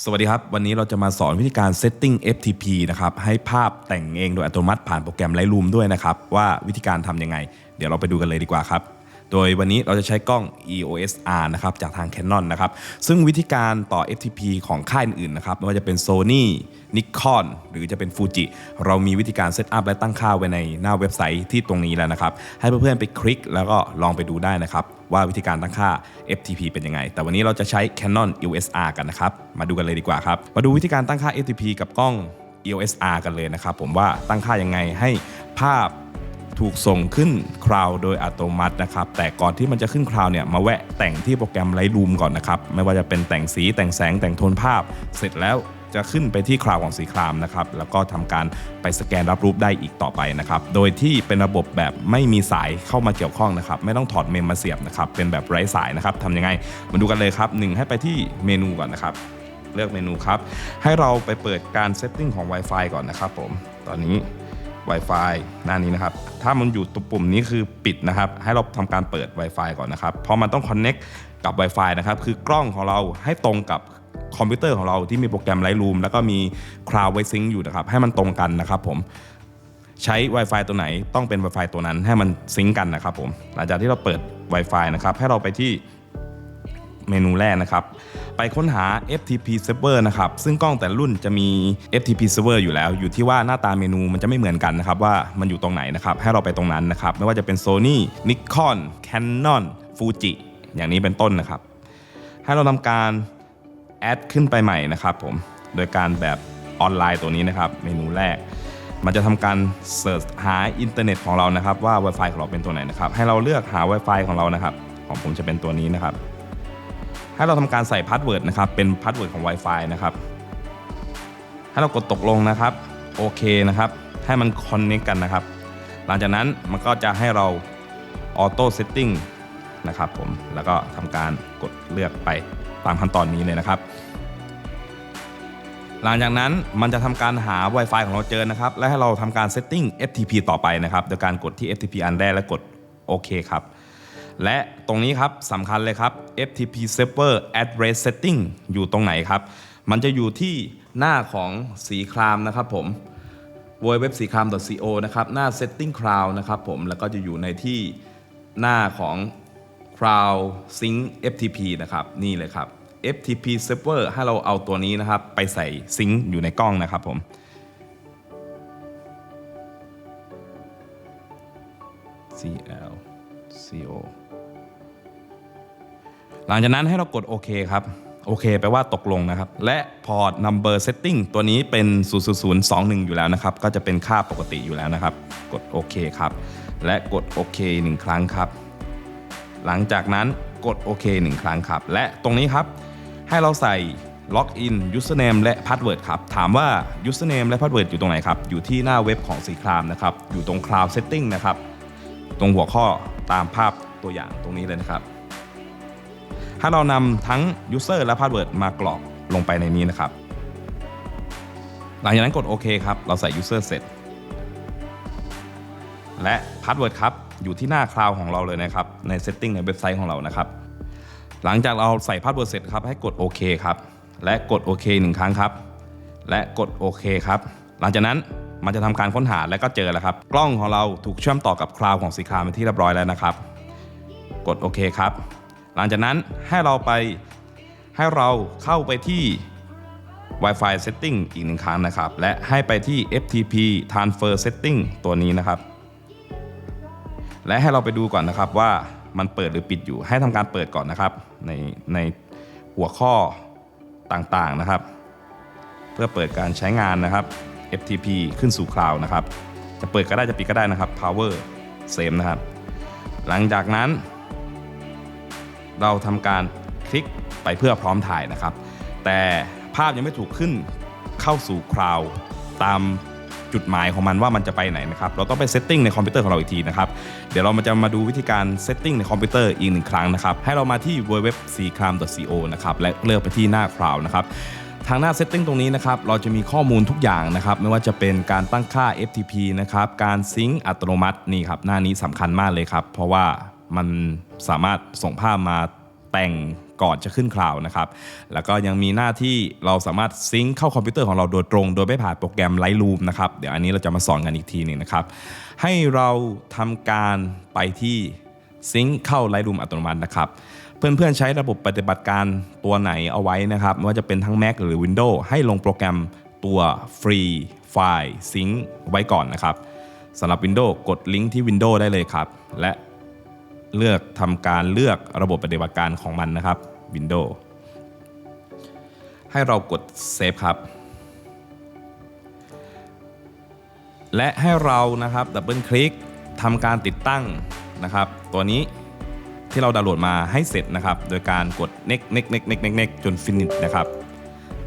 สวัสดีครับ วันนี้เราจะมาสอนวิธีการ setting FTP นะครับให้ภาพแต่งเองโดยอัตโนมัติผ่านโปรแกรม Lightroom ด้วยนะครับ ว่าวิธีการทำยังไง เดี๋ยวเราไปดูกันเลยดีกว่าครับ โดยวันนี้เราจะใช้กล้อง EOS R นะครับจากทาง Canon นะครับ ซึ่งวิธีการต่อ FTP ของค่ายอื่นๆนะครับไม่ว่าจะเป็น Sony Nikon หรือจะเป็น Fuji เรามีวิธีการเซตอัพและตั้งค่าไว้ในหน้าเว็บไซต์ที่ตรงนี้แล้วนะครับ ให้เพื่อนๆไปคลิกแล้วก็ลองไปดูได้นะครับ ว่าวิธีการตั้งค่า FTP เป็นยังไง แต่วันนี้เราจะใช้ Canon EOS R กันนะครับ มาดูกันเลยดีกว่าครับ มาดูวิธีการตั้งค่า FTP กับกล้อง EOS R กันเลยนะครับ ผมว่าตั้งค่ายังไงให้ภาพ ถูกส่งขึ้นคราวโดยอัตโนมัตินะครับ แต่ก่อนที่มันจะขึ้นคราวเนี่ยมาแวะแต่งที่โปรแกรม Lightroom ก่อนนะครับ ไม่ว่าจะเป็นแต่งสีแต่งแสงแต่งโทนภาพ เสร็จแล้วจะขึ้นไปที่คราวของสีครามนะครับ แล้วก็ทำการไปสแกนรับรูปได้อีกต่อไปนะครับ โดยที่เป็นระบบแบบไม่มีสายเข้ามาเกี่ยวข้องนะครับ ไม่ต้องถอดเมมมาเสียบนะครับ เป็นแบบไร้สายนะครับทำยังไง มาดูกันเลยครับหนึ่งให้ไปที่เมนูก่อนนะครับ เลือกเมนูครับ ให้เราไปเปิดการเซตติ้งของ Wi-Fi ก่อนนะครับผม ตอนนี้ Wi-Fi หน้านี้นะครับ ถ้ามันอยู่ตรงปุ่มนี้คือปิดนะครับ ให้เราทำการเปิด Wi-Fi ก่อนนะครับ เพราะมันต้อง Connect กับ Wi-Fi นะครับ คือกล้องของเราให้ตรงกับคอมพิวเตอร์ของเราที่มีโปรแกรม Lightroom แล้วก็มี Cloud ไว้ซิงอยู่นะครับ ให้มันตรงกันนะครับผมใช้ Wi-Fi ตัวไหนต้องเป็น Wi-Fi ตัวนั้นให้มันซิงกันนะครับผมหลังจากที่เราเปิด Wi-Fi นะครับให้เราไปที่เมนูแรกนะครับ ค้นหา FTP server นะครับ ซึ่งกล้องแต่รุ่นจะมี FTP server อยู่แล้ว อยู่ที่ว่าหน้าตาเมนูมันจะไม่เหมือนกันนะครับ ว่ามันอยู่ตรงไหนนะครับ ให้เราไปตรงนั้นนะครับ ไม่ว่าจะเป็น Sony Nikon Canon Fuji อย่างนี้เป็นต้นนะครับ ให้เราทำการแอดขึ้นไปใหม่นะครับผม โดยการแบบออนไลน์ตัวนี้นะครับ เมนูแรก มันจะทำการเสิร์ชหาอินเทอร์เน็ตของเรานะครับ ว่า Wi-Fi ของเราเป็นตัวไหนนะครับ ให้เราเลือกหา Wi-Fi ของเรานะครับ ของผมจะเป็นตัวนี้นะครับ ให้เราทำการใส่พาสเวิร์ดนะครับ เป็นพาสเวิร์ดของ Wi-Fi นะครับ ให้เรากดตกลงนะครับ โอเคนะครับ ให้มันคอนเน c กันนะครับ หลังจากนั้นมันก็จะให้เราออโต้เซตติ้งนะครับผม แล้วก็ทำการกดเลือกไปตามขั้นตอนนี้เลยนะครับ หลังจากนั้นมันจะทำการหา Wi-Fi ของเราเจอนะครับ และให้เราทำการเซตติ้ง FTP ต่อไปนะครับ โดยการกดที่ FTP อันแรกและกดโอเคครับ และตรงนี้ครับสำคัญเลยครับ FTP server address setting อยู่ตรงไหนครับ มันจะอยู่ที่หน้าของสีครามนะครับผม w w w สีคราม co นะครับ หน้า setting cloud นะครับผม แล้วก็จะอยู่ในที่หน้าของ cloud sync FTP นะครับ นี่เลยครับ FTP server ให้เราเอาตัวนี้นะครับ ไปใส่ซิงค์อยู่ในกล้องนะครับผม CL CO หลังจากนั้นให้เรากดโอเคครับ โอเคแปลว่าตกลงนะครับ และพอร์ต number setting ตัวนี้เป็น 00021 อยู่แล้วนะครับ ก็จะเป็นค่าปกติอยู่แล้วนะครับ กดโอเคครับ และกดโอเคหนึ่งครั้งครับ หลังจากนั้นกดโอเคหนึ่งครั้งครับ และตรงนี้ครับ ให้เราใส่ล็อกอิน username และ password ครับ ถามว่า username และ password อยู่ตรงไหนครับ อยู่ที่หน้าเว็บของสีครามนะครับ อยู่ตรง cloud setting นะครับ ตรงหัวข้อ ตามภาพตัวอย่างตรงนี้เลยนะครับ ถ้าเรานำทั้ง user และ password มากรอกลงไปในนี้นะครับ หลังจากนั้นกดโอเคครับ เราใส่ user เสร็จ และ password ครับ อยู่ที่หน้าคลาวของเราเลยนะครับ ใน setting ในเว็บไซต์ของเรานะครับ หลังจากเราใส่พาสเวิร์ดเสร็จครับ ให้กดโอเคครับ และกดโอเคหนึ่งครั้งครับ และกดโอเคครับ หลังจากนั้น มันจะทำการค้นหาและก็เจอแล้วครับ กล้องของเราถูกเชื่อมต่อกับคลาวของสีคราเป็นที่เรียบร้อยแล้วนะครับ กดโอเคครับ หลังจากนั้นให้เราไปให้เราเข้าไปที่ Wi-Fi setting อีกหนึ่งครั้งนะครับ และให้ไปที่ FTP transfer setting ตัวนี้นะครับ และให้เราไปดูก่อนนะครับว่ามันเปิดหรือปิดอยู่ ให้ทำการเปิดก่อนนะครับในในหัวข้อต่างๆนะครับ เพื่อเปิดการใช้งานนะครับ FTP ขึ้นสู่คลาวด์นะครับ จะเปิดก็ได้จะปิดก็ได้นะครับ power save นะครับ หลังจากนั้น เราทำการคลิกไปเพื่อพร้อมถ่ายนะครับ แต่ภาพยังไม่ถูกขึ้นเข้าสู่คลาวด์ตามจุดหมายของมันว่ามันจะไปไหนนะครับ เราต้องไปเซตติ้งในคอมพิวเตอร์ของเราอีกทีนะครับ เดี๋ยวเรามาจะมาดูวิธีการเซตติ้งในคอมพิวเตอร์อีกหนึ่งครั้งนะครับ ให้เรามาที่ www.ccram.co นะครับ และเลือกไปที่หน้าคลาวด์นะครับ ทางหน้าเซตติ้งตรงนี้นะครับ เราจะมีข้อมูลทุกอย่างนะครับ ไม่ว่าจะเป็นการตั้งค่า FTP นะครับ การซิงค์อัตโนมัตินี่ครับ หน้านี้สำคัญมากเลยครับ เพราะว่ามันสามารถส่งภาพมาแต่งก่อนจะขึ้นคลาวนะครับ แล้วก็ยังมีหน้าที่เราสามารถซิงค์เข้าคอมพิวเตอร์ของเราโดยตรง โดยไม่ผ่านโปรแกรม Lightroom นะครับ เดี๋ยวอันนี้เราจะมาสอนกันอีกทีหนึงนะครับ ให้เราทำการไปที่ซิงค์เข้า Lightroom อัตโนมัตินะครับ เพื่อนๆใช้ระบบปฏิบัติการตัวไหนเอาไว้นะครับไม่ว่าจะเป็นทั้ง Mac หรือ Windows ให้ลงโปรแกรมตัวฟรีไฟล์ซิงค์ไว้ก่อนนะครับสำหรับ Windows กดลิงก์ที่ Windows ได้เลยครับ และเลือกทำการเลือกระบบปฏิบัติการของมันนะครับ Windows ให้เรากดเซฟครับ และให้เรานะครับดับเบิลคลิกทำการติดตั้งนะครับ ตัวนี้ ที่เราดาวน์โหลดมาให้เสร็จนะครับ โดยการกด next next next next next next จน finish นะครับ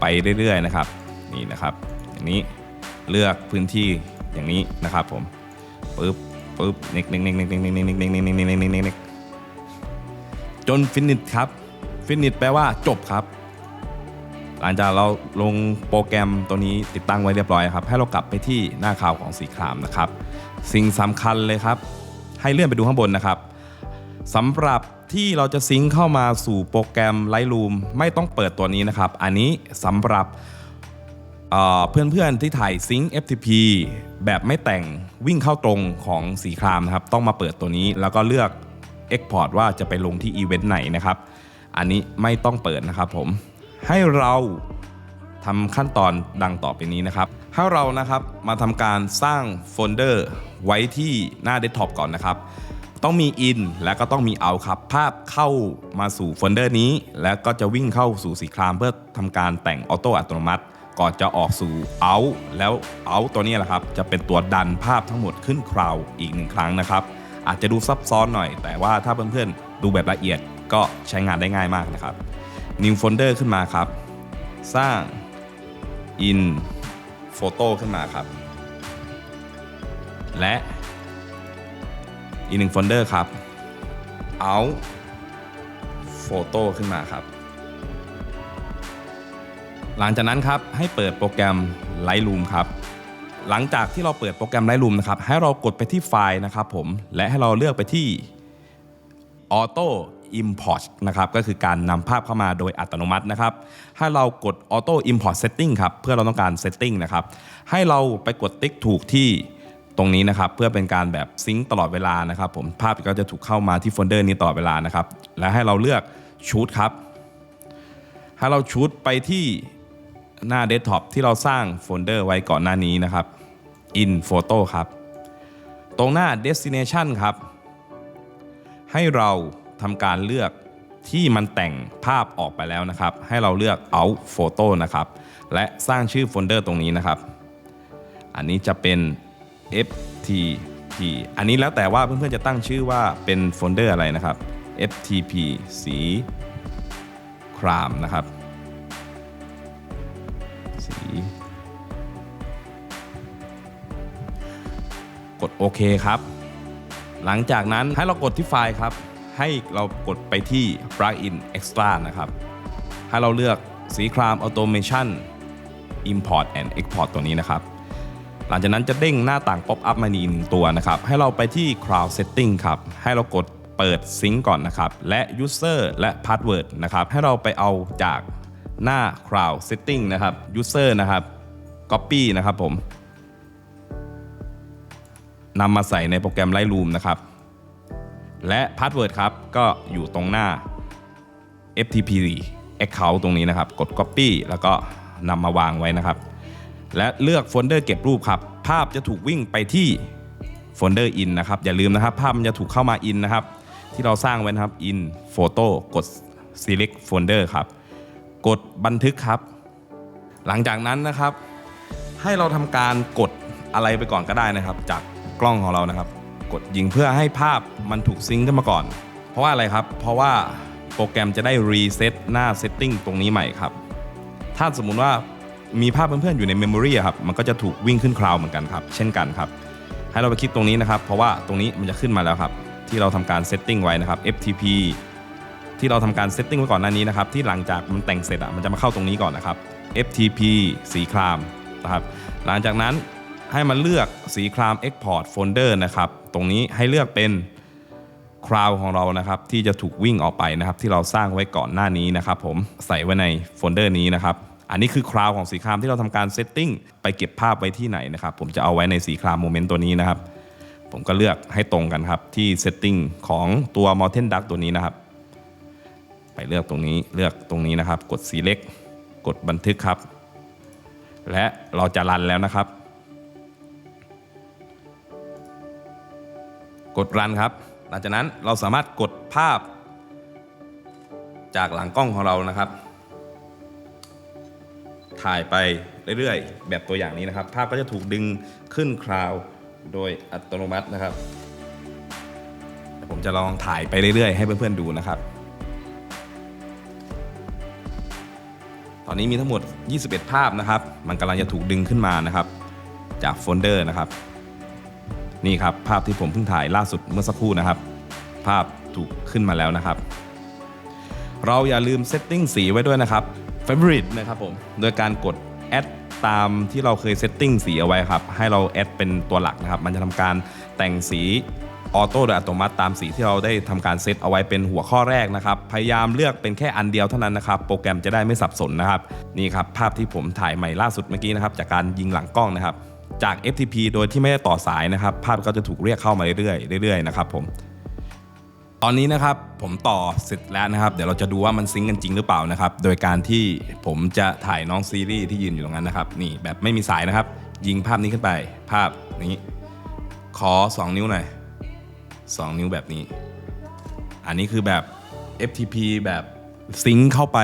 ไปเรื่อยๆนะครับ นี่นะครับ อย่างนี้เลือกพื้นที่อย่างนี้นะครับผมปึ๊บปึ๊บ next next next next next next next next next next next next จน finish ครับ finish แปลว่าจบครับหลังจากเราลงโปรแกรมตัวนี้ติดตั้งไว้เรียบร้อยครับ ให้เรากลับไปที่หน้าข่าวของสีครามนะครับ สิ่งสำคัญเลยครับ ให้เลื่อนไปดูข้างบนนะครับ สำหรับที่เราจะซิงค์เข้ามาสู่โปรแกรม Lightroom ไม่ต้องเปิดตัวนี้นะครับ อันนี้สำหรับเเพื่อนๆที่ถ่ายซิงค์ FTP แบบไม่แต่งวิ่งเข้าตรงของสีครามนะครับ ต้องมาเปิดตัวนี้แล้วก็เลือก Export ว่าจะไปลงที่อีเวนต์ไหนนะครับ อันนี้ไม่ต้องเปิดนะครับผม ให้เราทำขั้นตอนดังต่อไปนี้นะครับ ให้เรานะครับมาทำการสร้างโฟลเดอร์ไว้ที่หน้าเดสก์ท็อปก่อนนะครับ ต้องมี in และก็ต้องมี out ครับ ภาพเข้ามาสู่โฟลเดอร์นี้ แล้วก็จะวิ่งเข้าสู่สีครามเพื่อทำการแต่งออโต้อัตโนมัติ ก่อนจะออกสู่ out แล้ว out ตัวนี้แหละครับ จะเป็นตัวดันภาพทั้งหมดขึ้นคราวอีกหนึ่งครั้งนะครับ อาจจะดูซับซ้อนหน่อย แต่ว่าถ้าเพื่อนๆดูแบบละเอียดก็ใช้งานได้ง่ายมากนะครับ new folder ขึ้นมาครับ สร้าง in photo ขึ้นมาครับ และ อีกหนึ่งโฟลเดอร์ครับ out photo ขึ้นมาครับ หลังจากนั้นครับให้เปิดโปรแกรม Lightroom ครับ หลังจากที่เราเปิดโปรแกรม Lightroom นะครับ ให้เรากดไปที่ไฟล์นะครับผม และให้เราเลือกไปที่ Auto Import นะครับ ก็คือการนำภาพเข้ามาโดยอัตโนมัตินะครับ ให้เรากด Auto Import Setting ครับ เพื่อเราต้องการ Setting นะครับ ให้เราไปกดติ๊กถูกที่ ตรงนี้นะครับเพื่อเป็นการแบบซิงค์ตลอดเวลานะครับผมภาพก็จะถูกเข้ามาที่โฟลเดอร์นี้ตลอดเวลานะครับ และให้เราเลือกชูดครับให้เราชูดไปที่หน้าเดสก์ท็อปที่เราสร้างโฟลเดอร์ไว้ก่อนหน้านี้นะครับ in photo ครับ ตรงหน้า destination ครับ ให้เราทำการเลือกที่มันแต่งภาพออกไปแล้วนะครับ ให้เราเลือก out photo นะครับ และสร้างชื่อโฟลเดอร์ตรงนี้นะครับ อันนี้จะเป็น ftp อันนี้แล้วแต่ว่าเพื่อนๆจะตั้งชื่อว่าเป็นโฟลเดอร์อะไรนะครับ ftp สีครามนะครับ สีกดโอเคครับ หลังจากนั้นให้เรากดที่ไฟล์ครับ ให้เรากดไปที่ plugin extra นะครับ ให้เราเลือกสีคราม automation import and export ตัวนี้นะครับ หลังจากนั้นจะเด้งหน้าต่าง pop up มาอีกหนึ่งตัวนะครับ ให้เราไปที่ cloud setting ครับ ให้เรากดเปิดซิงก่อนนะครับ และ user และ password นะครับ ให้เราไปเอาจากหน้า cloud setting นะครับ user นะครับ copy นะครับผมนำมาใส่ในโปรแกรม Lightroom นะครับ และพาสเวิร์ดครับ ก็อยู่ตรงหน้า FTP Account ตรงนี้นะครับ กด Copy แล้วก็นำมาวางไว้นะครับ และเลือกโฟลเดอร์เก็บรูปครับ ภาพจะถูกวิ่งไปที่โฟลเดอร์ in นะครับ อย่าลืมนะครับ ภาพมันจะถูกเข้ามา in นะครับ ที่เราสร้างไว้นะครับ in photo กด select folder ครับ กดบันทึกครับ หลังจากนั้นนะครับ ให้เราทำการกดอะไรไปก่อนก็ได้นะครับ จากกล้องของเรานะครับ กดยิงเพื่อให้ภาพมันถูกซิงค์ขึ้นมาก่อน เพราะว่าอะไรครับ เพราะว่าโปรแกรมจะได้รีเซ็ตหน้าเซตติ้งตรงนี้ใหม่ครับ ถ้าสมมุติว่า มีภาพเพื่อนๆอยู่ในเมมโมรีครับมันก็จะถูกวิ่งขึ้นคลาวด์เหมือนกันครับเช่นกันครับให้เราไปคลิกตรงนี้นะครับ เพราะว่าตรงนี้มันจะขึ้นมาแล้วครับ ที่เราทำการเซตติ้งไว้นะครับ FTP ที่เราทำการเซตติ้งไว้ก่อนหน้านี้นะครับ ที่หลังจากมันแต่งเสร็จอะมันจะมาเข้าตรงนี้ก่อนนะครับ FTP สีครามนะครับ หลังจากนั้นให้มันเลือกสีคราม Export Folder นะครับ ตรงนี้ให้เลือกเป็นคราวของเรานะครับ ที่จะถูกวิ่งออกไปนะครับ ที่เราสร้างไว้ก่อนหน้านี้นะครับ ผมใส่ไว้ในโฟลเดอร์นี้นะครับ อันนี้คือคราวของสีครามที่เราทำการเซตติ้งไปเก็บภาพไว้ที่ไหนนะครับ ผมจะเอาไว้ในสีครามโมเมนต์ตัวนี้นะครับ ผมก็เลือกให้ตรงกันครับที่ setting ของตัว Mountain Duck ตัวนี้นะครับ ไปเลือกตรงนี้เลือกตรงนี้นะครับ กด select กดบันทึกครับ และเราจะรันแล้วนะครับ กดรันครับ หลังจากนั้นเราสามารถกดภาพจากหลังกล้องของเรานะครับ ถ่ายไปเรื่อยๆ แบบตัวอย่างนี้นะครับ ภาพก็จะถูกดึงขึ้นคราวโดยอัตโนมัตินะครับ ผมจะลองถ่ายไปเรื่อยๆ ให้เพื่อนๆดูนะครับ ตอนนี้มีทั้งหมด 21 ภาพนะครับ มันกำลังจะถูกดึงขึ้นมานะครับ จากโฟลเดอร์นะครับ นี่ครับภาพที่ผมเพิ่งถ่ายล่าสุดเมื่อสักครู่นะครับ ภาพถูกขึ้นมาแล้วนะครับ เราอย่าลืมเซตติ้งสีไว้ด้วยนะครับ Favorite นะครับผม โดยการกด Add ตามที่เราเคยเซตติ้งสีเอาไว้ครับ ให้เราแอดเป็นตัวหลักนะครับ มันจะทำการแต่งสีออโต้โดยอัตโนมัติตามสีที่เราได้ทำการเซตเอาไว้เป็นหัวข้อแรกนะครับ พยายามเลือกเป็นแค่อันเดียวเท่านั้นนะครับ โปรแกรมจะได้ไม่สับสนนะครับ นี่ครับ ภาพที่ผมถ่ายใหม่ล่าสุดเมื่อกี้นะครับ จากการยิงหลังกล้องนะครับ จาก FTP โดยที่ไม่ได้ต่อสายนะครับ ภาพก็จะถูกเรียกเข้ามาเรื่อยๆเรื่อยๆนะครับผม ตอนนี้นะครับผมต่อเสร็จแล้วนะครับ เดี๋ยวเราจะดูว่ามันซิงกันจริงหรือเปล่านะครับ โดยการที่ผมจะถ่ายน้องซีรีส์ที่ยืนอยู่ตรงนั้นนะครับ นี่แบบไม่มีสายนะครับ ยิงภาพนี้ขึ้นไป ภาพนี้ ขอ 2 นิ้วหน่อย2นิ้วแบบนี้ อันนี้คือแบบ FTP แบบซิงค์เข้าไป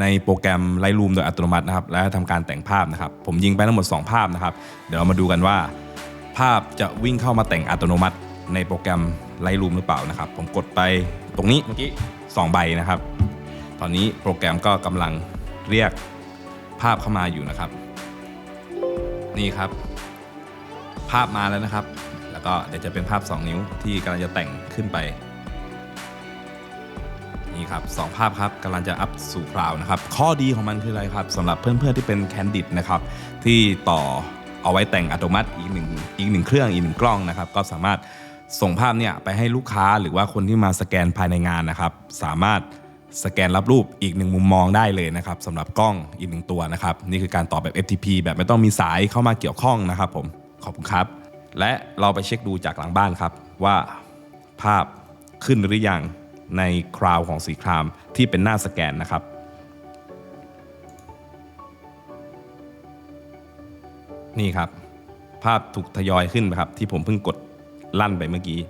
ในโปรแกรม Lightroom โดยอัตโนมัตินะครับ และทำการแต่งภาพนะครับ ผมยิงไปทั้งหมด 2 ภาพนะครับ เดี๋ยวเรามาดูกันว่า ภาพจะวิ่งเข้ามาแต่งอัตโนมัติ ในโปรแกรม Lightroom หรือเปล่านะครับ ผมกดไปตรงนี้เมื่อกี้2ใบนะครับ ตอนนี้โปรแกรมก็กำลังเรียกภาพเข้ามาอยู่นะครับ นี่ครับ ภาพมาแล้วนะครับ แล้วก็เดี๋ยวจะเป็นภาพ 2 นิ้วที่กำลังจะแต่งขึ้นไป นี่ครับสองภาพครับกำลังจะอัพสู่คลาวนะครับ ข้อดีของมันคืออะไรครับสำหรับเพื่อนๆที่เป็นแคนดิดนะครับที่ต่อเอาไว้แต่งอัตโนมัติอีกหนึ่งอีกหนึ่งเครื่องอีกหนึ่งกล้องนะครับ ก็สามารถ ส่งภาพเนี่ยไปให้ลูกค้าหรือว่าคนที่มาสแกนภายในงานนะครับ สามารถสแกนรับรูปอีกหนึ่งมุมมองได้เลยนะครับสำหรับกล้องอีกหนึ่งตัวนะครับ นี่คือการต่อแบบ FTP แบบไม่ต้องมีสายเข้ามาเกี่ยวข้องนะครับผมขอบคุณครับ และเราไปเช็คดูจากหลังบ้านครับ ว่าภาพขึ้นหรือยังในคราวของสีครามที่เป็นหน้าสแกนนะครับนี่ครับ ภาพถูกทยอยขึ้นนะครับ ที่ผมเพิ่งกด ลั่นไปเมื่อกี้